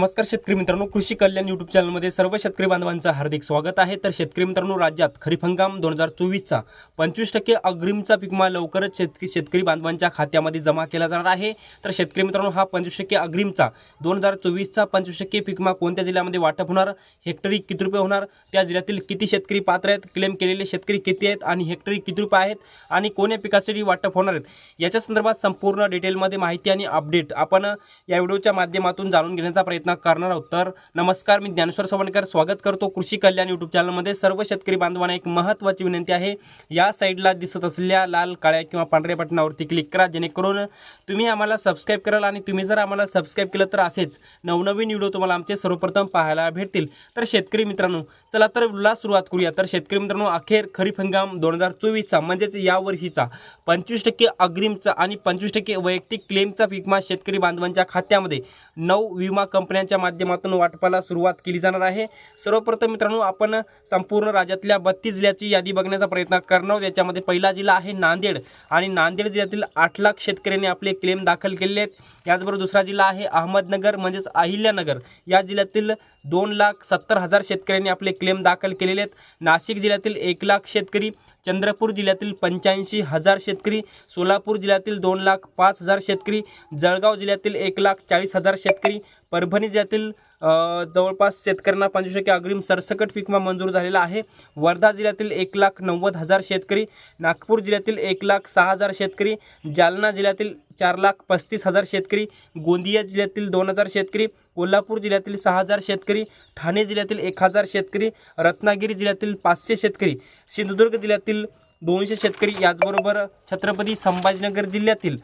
नमस्कार शेतकरी मित्रांनो कृषी कल्याण युट्यूब चॅनलमध्ये सर्व शेतकरी बांधवांचं हार्दिक स्वागत आहे. तर शेतकरी मित्रांनो राज्यात खरीप हंगाम दोन हजार चोवीसचा पंचवीस टक्के अग्रिमचा पीकमा लवकरच शेतकरी शेतकरी बांधवांच्या खात्यामध्ये जमा केला जाणार आहे. तर शेतकरी मित्रांनो हा पंचवीस टक्के अग्रिमचा दोन हजार चोवीसचा पंचवीस टक्के पीकमा कोणत्या जिल्ह्यामध्ये वाटप होणार हेक्टरी किती रुपये होणार त्या जिल्ह्यातील किती शेतकरी पात्र आहेत क्लेम केलेले शेतकरी किती आहेत आणि हेक्टरी किती रुपये आहेत आणि कोण्या पिकासाठी वाटप होणार आहेत याच्या संदर्भात संपूर्ण डिटेलमध्ये माहिती आणि अपडेट आपण या व्हिडिओच्या माध्यमातून जाणून घेण्याचा प्रयत्न करणार आहोत. तर नमस्कार मी ज्ञानेश्वर सवणकर. स्वागत करतो कृषी कल्याण यूट्यूब चॅनलमध्ये सर्व शेतकरी बांधवांना एक महत्त्वाची विनंती आहे. या साईडला दिसत असलेल्या लाल काळ्या किंवा पांढऱ्या बटनावरती क्लिक करा. जेणेकरून तुम्ही आम्हाला सबस्क्राईब कराल आणि तुम्ही जर आम्हाला सबस्क्राईब केलं तर असेच नवनवीन व्हिडिओ तुम्हाला आमचे सर्वप्रथम पाहायला भेटतील. तर शेतकरी मित्रांनो चला तर व्हिडिओला सुरुवात करूया. तर शेतकरी मित्रांनो अखेर खरीप हंगाम दोन हजार चोवीसचा म्हणजेच या वर्षीचा पंचवीस टक्के अग्रिमचा आणि पंचवीस टक्के वैयक्तिक क्लेमचा विमा शेतकरी बांधवांच्या खात्यामध्ये नऊ विमा कंपन्या कंपन्यांच्या माध्यमातून वाटपाला सुरुवात केली जाणार आहे. सर्वप्रथम मित्रांनो आपण संपूर्ण राज्यातल्या बत्तीस जिल्ह्याची यादी बघण्याचा प्रयत्न करणार आहोत. याच्यामध्ये पहिला जिल्हा आहे नांदेड आणि नांदेड जिल्ह्यातील आठ लाख शेतकऱ्यांनी आपले क्लेम दाखल केले आहेत. याचबरोबर दुसरा जिल्हा आहे अहमदनगर म्हणजेच अहिल्यानगर. या जिल्ह्यातील दोन लाख सत्तर हजार शेतकऱ्यांनी आपले क्लेम दाखल केलेले आहेत. नाशिक जिल्ह्यातील एक लाख शेतकरी चंद्रपूर जिल्ह्यातील पंच्याऐंशी हजार शेतकरी सोलापूर जिल्ह्यातील दोन लाख पाच हजार शेतकरी जळगाव जिल्ह्यातील एक लाख चाळीस हजार शेतकरी परभणी जिल्ह्यातील जवळपास शेतकऱ्यांना पंचवीस टक्के अग्रिम सरसकट विमा मंजूर झालेला आहे. वर्धा जिल्ह्यातील एक लाख नव्वद हजार शेतकरी नागपूर जिल्ह्यातील एक लाख सहा हजार शेतकरी जालना जिल्ह्यातील चार लाख पस्तीस हजार शेतकरी गोंदिया जिल्ह्यातील दोन हजार शेतकरी कोल्हापूर जिल्ह्यातील सहा हजार शेतकरी ठाणे जिल्ह्यातील एक हजार शेतकरी रत्नागिरी जिल्ह्यातील पाचशे शेतकरी सिंधुदुर्ग जिल्ह्यातील दोनशे शेतकरी याचबरोबर छत्रपती संभाजीनगर जिल्ह्यातील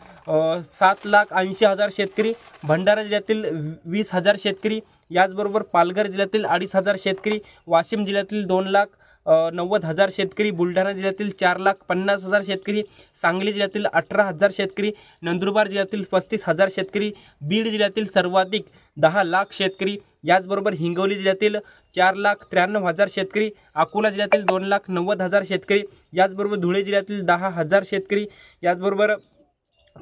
सात लाख ऐंशी हजार शेतकरी भंडारा जिल्ह्यातील वी- वीस हजार शेतकरी याचबरोबर पालघर जिल्ह्यातील अडीच हजार शेतकरी वाशिम जिल्ह्यातील दोन लाख नव्वद हजार शेतकरी बुलढाणा जिल्ह्यातील चार लाख पन्नास हजार शेतकरी सांगली जिल्ह्यातील अठरा हजार शेतकरी नंदुरबार जिल्ह्यातील पस्तीस हजार शेतकरी बीड जिल्ह्यातील सर्वाधिक दहा लाख शेतकरी याचबरोबर हिंगोली जिल्ह्यातील चार लाख त्र्याण्णव हजार शेतकरी अकोला जिल्ह्यातील दोन लाख नव्वद हजार शेतकरी याचबरोबर धुळे जिल्ह्यातील दहा हजार शेतकरी याचबरोबर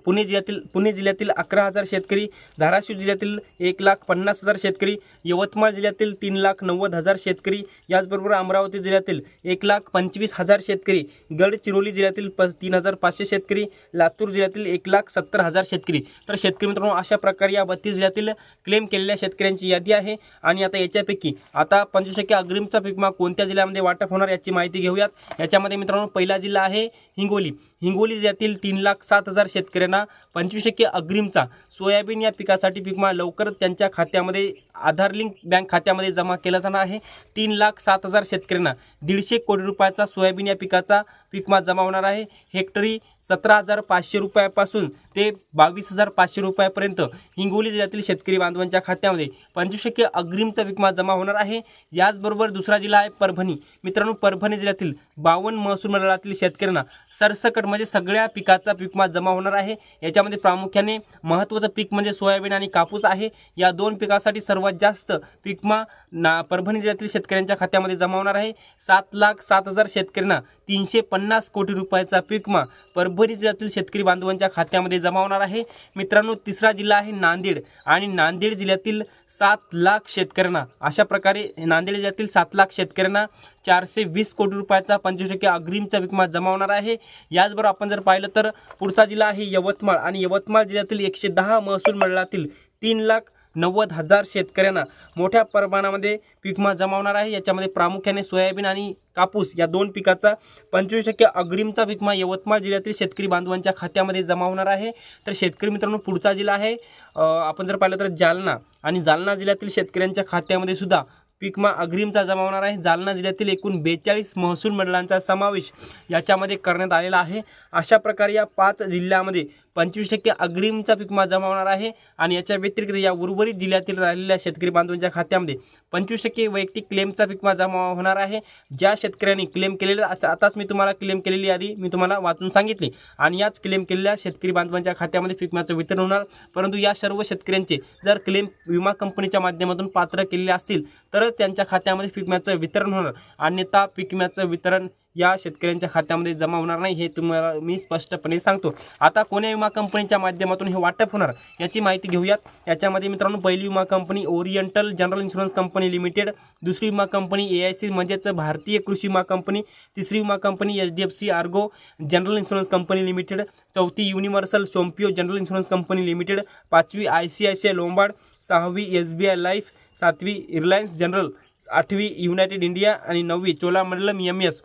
पुणे जिल्ह्यातील पुणे जिल्ह्यातील अकरा हजार शेतकरी धाराशिव जिल्ह्यातील एक लाख पन्नास हजार शेतकरी यवतमाळ जिल्ह्यातील तीन लाख नव्वद हजार शेतकरी याचबरोबर अमरावती जिल्ह्यातील एक लाख पंचवीस हजार शेतकरी गडचिरोली जिल्ह्यातील प तीन हजार पाचशे शेतकरी लातूर जिल्ह्यातील एक लाख सत्तर हजार शेतकरी. तर शेतकरी मित्रांनो अशा प्रकारे या बत्तीस जिल्ह्यातील क्लेम केलेल्या शेतकऱ्यांची यादी आहे. आणि आता याच्यापैकी आता पंचवीस टक्के अग्रिमचा पिकमा कोणत्या जिल्ह्यामध्ये वाटप होणार याची माहिती घेऊयात. याच्यामध्ये मित्रांनो पहिला जिल्हा आहे हिंगोली. हिंगोली जिल्ह्यातील तीन लाख सात हजार शेतकरी शेतकऱ्यांना पंचवीस टक्के अग्रिमचा सोयाबीन या पिकासाठी पिकमा लवकरच त्यांच्या खात्यामध्ये आधार लिंक बँक खात्यामध्ये जमा केला जाणार आहे. तीन लाख सात हजार शेतकऱ्यांना दीडशे कोटी रुपयाचा सोयाबीन या पिकाचा पिकमा जमा होणार आहे. हेक्टरी सतरा हजार पाचशे रुपयापासून ते बावीस हजार पाचशे रुपयापर्यंत हिंगोली जिल्ह्यातील शेतकरी बांधवांच्या खात्यामध्ये पंचवीस टक्के अग्रिमचा विकमा जमा होणार आहे. याचबरोबर दुसरा जिल्हा आहे परभणी. मित्रांनो परभणी जिल्ह्यातील बावन्न महसूल मंडळातील शेतकऱ्यांना सरसकट म्हणजे सगळ्या पिकाचा विमा जमा होणार आहे. याच्यामध्ये प्रामुख्याने महत्त्वाचं पीक म्हणजे सोयाबीन आणि कापूस आहे. या दोन पिकासाठी सर्व सर्वात जास्त पिकमा ना परभणी जिल्ह्यातील शेतकऱ्यांच्या खात्यामध्ये जमा होणार आहे. सात लाख सात हजार शेतकऱ्यांना तीनशे पन्नास कोटी रुपयाचा पिकमा परभणी जिल्ह्यातील शेतकरी बांधवांच्या खात्यामध्ये जमा होणार आहे. मित्रांनो तिसरा जिल्हा आहे नांदेड आणि नांदेड जिल्ह्यातील सात लाख शेतकऱ्यांना अशा प्रकारे नांदेड जिल्ह्यातील सात लाख शेतकऱ्यांना चारशे वीस कोटी रुपयाचा पंचवीस टक्के अग्रिमचा विमा जमा होणार आहे. याचबरोबर आपण जर पाहिलं तर पुढचा जिल्हा आहे यवतमाळ आणि यवतमाळ जिल्ह्यातील एकशे दहा महसूल मंडळातील तीन लाख नव्वद हजार शेतकऱ्यांना मोठ्या प्रमाणामध्ये पिकमा जमावणार आहे. याच्यामध्ये प्रामुख्याने सोयाबीन आणि कापूस या दोन पिकाचा पंचवीस टक्के अग्रिमचा विकमा यवतमाळ जिल्ह्यातील शेतकरी बांधवांच्या खात्यामध्ये जमा होणार आहे. तर शेतकरी मित्रांनो पुढचा जिल्हा आहे. आपण जर पाहिलं तर जालना आणि जालना जिल्ह्यातील शेतकऱ्यांच्या खात्यामध्ये सुद्धा पिकमा अग्रिमचा जमा होणार आहे. जालना जिल्ह्यातील एकूण बेचाळीस महसूल मंडळांचा समावेश याच्यामध्ये करण्यात आलेला आहे. अशा प्रकारे या पाच जिल्ह्यामध्ये पंचवीस टक्के अग्रिमचा पिकमा जमा होणार आहे आणि याच्या व्यतिरिक्त या उर्वरित जिल्ह्यातील राहिलेल्या शेतकरी बांधवांच्या खात्यामध्ये पंचवीस टक्के वैयक्तिक क्लेमचा पिकमा जमा होणार आहे. ज्या शेतकऱ्यांनी क्लेम केलेलं असं आताच मी तुम्हाला क्लेम केलेली यादी मी तुम्हाला वाचून सांगितली. आणि याच क्लेम केलेल्या शेतकरी बांधवांच्या खात्यामध्ये पिकम्याचं वितरण होणार. परंतु या सर्व शेतकऱ्यांचे जर क्लेम विमा कंपनीच्या माध्यमातून पात्र केलेले असतील तरच त्यांच्या खात्यामध्ये पिकम्याचं वितरण होणार. अन्यथा पिकम्याचं वितरण या शेतकऱ्यांच्या खात्यामध्ये जमा होणार नाही हे तुम्हाला मी स्पष्टपणे सांगतो. आता कोण्या विमा कंपनीच्या माध्यमातून हे वाटप होणार याची माहिती घेऊयात. याच्यामध्ये मित्रांनो पहिली विमा company oriental general insurance company limited दुसरी विमा कंपनी ए आय सी म्हणजेच भारतीय कृषी विमा कंपनी तिसरी विमा company H D F C ergo general insurance company limited चौथी universal sompo general insurance company limited पाचवी I C I C I Lombard सहावी एस बी आय लाईफ सातवी रिलायन्स जनरल आठवी युनायटेड इंडिया आणि नववी Cholamandalam M S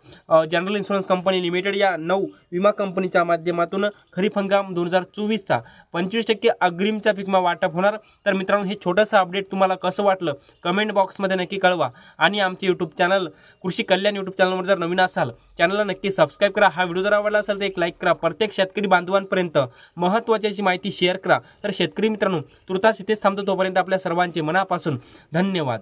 general insurance company limited या नऊ विमा कंपनीच्या माध्यमातून खरीप हंगाम दोन हजार चोवीसचा पंचवीस टक्के अग्रिमचा पिकमा वाटप होणार. तर मित्रांनो हे छोटंसं अपडेट तुम्हाला कसं वाटलं? कमेंट बॉक्समध्ये नक्की कळवा. आणि आमचे यूट्यूब चॅनल कृषी कल्याण यूट्यूब चॅनलवर जर नवीन असाल चॅनलला नक्की सबस्क्राईब करा. हा व्हिडिओ जर आवडला असेल तर एक लाईक करा. प्रत्येक शेतकरी बांधवांपर्यंत महत्त्वाची अशी माहिती शेअर करा. तर शेतकरी मित्रांनो तुर्तास इथेच थांबतो तोपर्यंत आपल्या सर्वांचे मनापासून धन्यवाद.